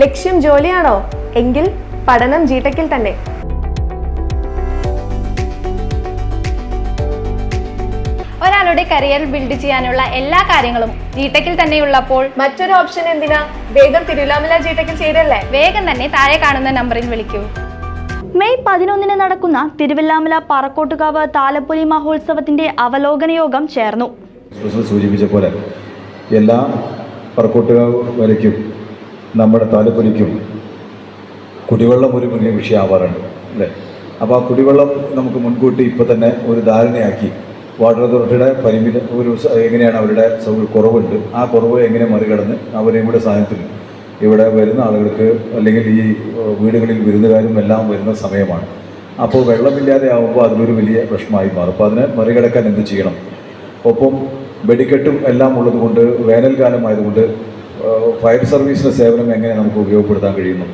ലക്ഷ്യം ജോലിയാണോ? എങ്കിൽ പഠനം ജീട്ടക്കിൽ തന്നെ. ഒരാളുടെ കരിയർ ബിൽഡ് ചെയ്യാനുള്ള എല്ലാ കാര്യങ്ങളും ജീടെക്കിൽ തന്നെ ഉള്ളപ്പോൾ മറ്റൊരു ഓപ്ഷൻ എന്തിനാ? വേഗം തിരുവല്ലാമല ജീട്ടക്കിൽ ചേരല്ലേ? വേഗം തന്നെ താഴെ കാണുന്ന നമ്പറിൽ വിളിക്കൂ. മെയ് പതിനൊന്നിന് നടക്കുന്ന തിരുവല്ലാമല പറക്കോട്ടുകാവ് താലപ്പൊലി മഹോത്സവത്തിന്റെ അവലോകന യോഗം ചേർന്നു. സൂചിപ്പിച്ച പോലെ എല്ലാ പറക്കോട്ടുകാവ് വരയ്ക്കും നമ്മുടെ താലപ്പൊലിക്കും കുടിവെള്ളം ഒരു വലിയ വിഷയമാവാറുണ്ട് അല്ലേ? അപ്പോൾ ആ കുടിവെള്ളം നമുക്ക് മുൻകൂട്ടി ഇപ്പോൾ തന്നെ ഒരു ധാരണയാക്കി. വാട്ടർ അതോറിറ്റിയുടെ പരിമിത ഒരു എങ്ങനെയാണ് അവരുടെ സൗകര്യ കുറവുണ്ട് ആ കുറവ് എങ്ങനെ മറികടന്ന് അവരെയും കൂടെ സാധനത്തിൽ ഇവിടെ വരുന്ന ആളുകൾക്ക് അല്ലെങ്കിൽ ഈ വീടുകളിൽ വിരുന്നുകാരും എല്ലാം വരുന്ന സമയമാണ്. അപ്പോൾ വെള്ളമില്ലാതെ ആകുമ്പോൾ അതിലൊരു വലിയ പ്രശ്നമായി മാറും. അപ്പോൾ അതിനെ മറികടക്കാൻ എന്ത് ചെയ്യണം? ഒപ്പം വെടിക്കെട്ടും എല്ലാം ഉള്ളതുകൊണ്ട് വേനൽക്കാലമായതുകൊണ്ട് ഫയർ സർവീസിന്റെ സേവനം എങ്ങനെ നമുക്ക് ഉപയോഗപ്പെടുത്താൻ കഴിയുന്നു?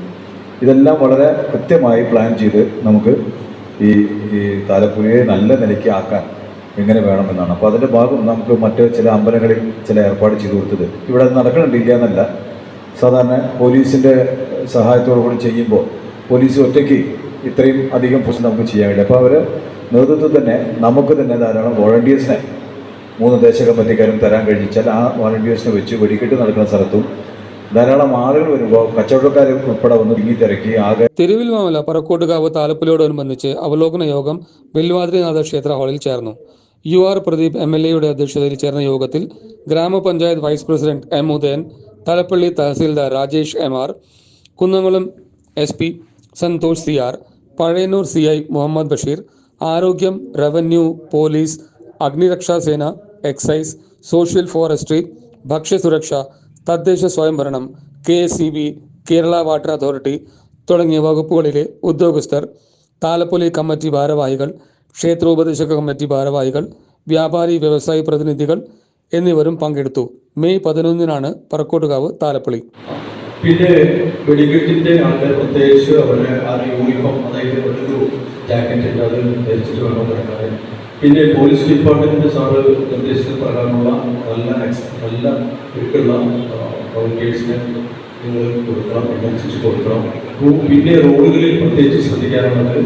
ഇതെല്ലാം വളരെ കൃത്യമായി പ്ലാൻ ചെയ്ത് നമുക്ക് ഈ ഈ താലപ്പുഴയെ നല്ല നിലയ്ക്ക് ആക്കാൻ എങ്ങനെ വേണമെന്നാണ്. അപ്പോൾ അതിന്റെ ഭാഗം നമുക്ക് മറ്റ് ചില അമ്പലങ്ങളിൽ ചില ഏർപ്പാട് ചെയ്തു കൊടുത്തത്. ഇവിടെ അത് എന്നല്ല. സാധാരണ പോലീസിന്റെ സഹായത്തോടു കൂടി ചെയ്യുമ്പോൾ പോലീസ് ഒറ്റയ്ക്ക് ഇത്രയും അധികം പ്രശ്നം നമുക്ക് ചെയ്യാൻ കഴിയില്ല. അപ്പോൾ അവർ നേതൃത്വം തന്നെ നമുക്ക് തന്നെ ധാരാളം വോളണ്ടിയേഴ്സിനെ മൂന്ന് ദേശ കമ്മിറ്റിക്കാരും തരാൻ കഴിഞ്ഞാൽ ആ വോളണ്ടിയേഴ്സിനെ വെച്ച് വെടിക്കെട്ട് നടക്കുന്ന സ്ഥലത്തും ധാരാളം ആളുകൾ വരുമ്പോൾ കച്ചവടക്കാർ ഉൾപ്പെടെ വന്ന് തിങ്ങിത്തിരക്കി ആകെ തിരുവിൽമാമല പറക്കോട്ടുകാവ് താലപ്പൊലിയോടനുബന്ധിച്ച് അവലോകന യോഗം വെല്ലുവാതിരിനാഥ ക്ഷേത്ര ഹാളിൽ ചേർന്നു. U R Pradeep M L എയുടെ അധ്യക്ഷതയിൽ ചേർന്ന യോഗത്തിൽ ഗ്രാമപഞ്ചായത്ത് vice president M Udayan Thalappilly tahsildar Rajesh M R Kunnamkulam S P Santhosh C R Pazhayannur C I Muhammad Basheer ആരോഗ്യം റവന്യൂ പോലീസ് അഗ്നിരക്ഷാസേന എക്സൈസ് സോഷ്യൽ ഫോറസ്ട്രി ഭക്ഷ്യസുരക്ഷ തദ്ദേശ സ്വയംഭരണം K S Kerala water authority തുടങ്ങിയ വകുപ്പുകളിലെ ഉദ്യോഗസ്ഥർ താലപ്പൊലി കമ്മിറ്റി ഭാരവാഹികൾ ക്ഷേത്രോപദേശക committee ഭാരവാഹികൾ വ്യാപാരി വ്യവസായി പ്രതിനിധികൾ എന്നിവരും പങ്കെടുത്തു. മെയ് പതിനൊന്നിനാണ് പറക്കോട്ടുകാവ് താലപ്പൊളി പിന്നെ വെടിക്കെട്ടിന്റെ ആൾക്കാർ പ്രത്യേകിച്ച് അവരെ ആ യൂണിഫോം അതായത് ഒരു ജാക്കറ്റ് ഉണ്ട് അത് ധരിച്ചിട്ട് വേണം കിടക്കാൻ പിന്നെ പോലീസ് ഡിപ്പാർട്ട്മെന്റിന്റെ സാറ് നിർദ്ദേശിച്ച പ്രകാരമുള്ള നല്ല നല്ല ഇരിക്കുള്ള വോളണ്ടിയേഴ്സിനെ നിങ്ങൾ കൊടുക്കണം അതനുസരിച്ച് കൊടുക്കണം. പിന്നെ റോഡുകളിൽ പ്രത്യേകിച്ച് ശ്രദ്ധിക്കാനുള്ളത്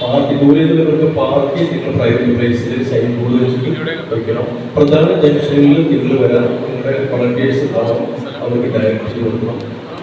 പാർട്ടി ദൂരെ നിന്നവർക്ക് പാർട്ടി നിങ്ങൾ പ്രൈവറ്റ് പ്ലേസിൽ സൈൻ ബോർഡ് വെച്ചിട്ട് വയ്ക്കണം പ്രധാന ജംഗ്ഷനിൽ നിങ്ങൾ വരാൻ നിങ്ങളുടെ വളണ്ടിയേഴ്സ് അവർക്ക് ഡയറക്റ്റ് കൊടുക്കണം.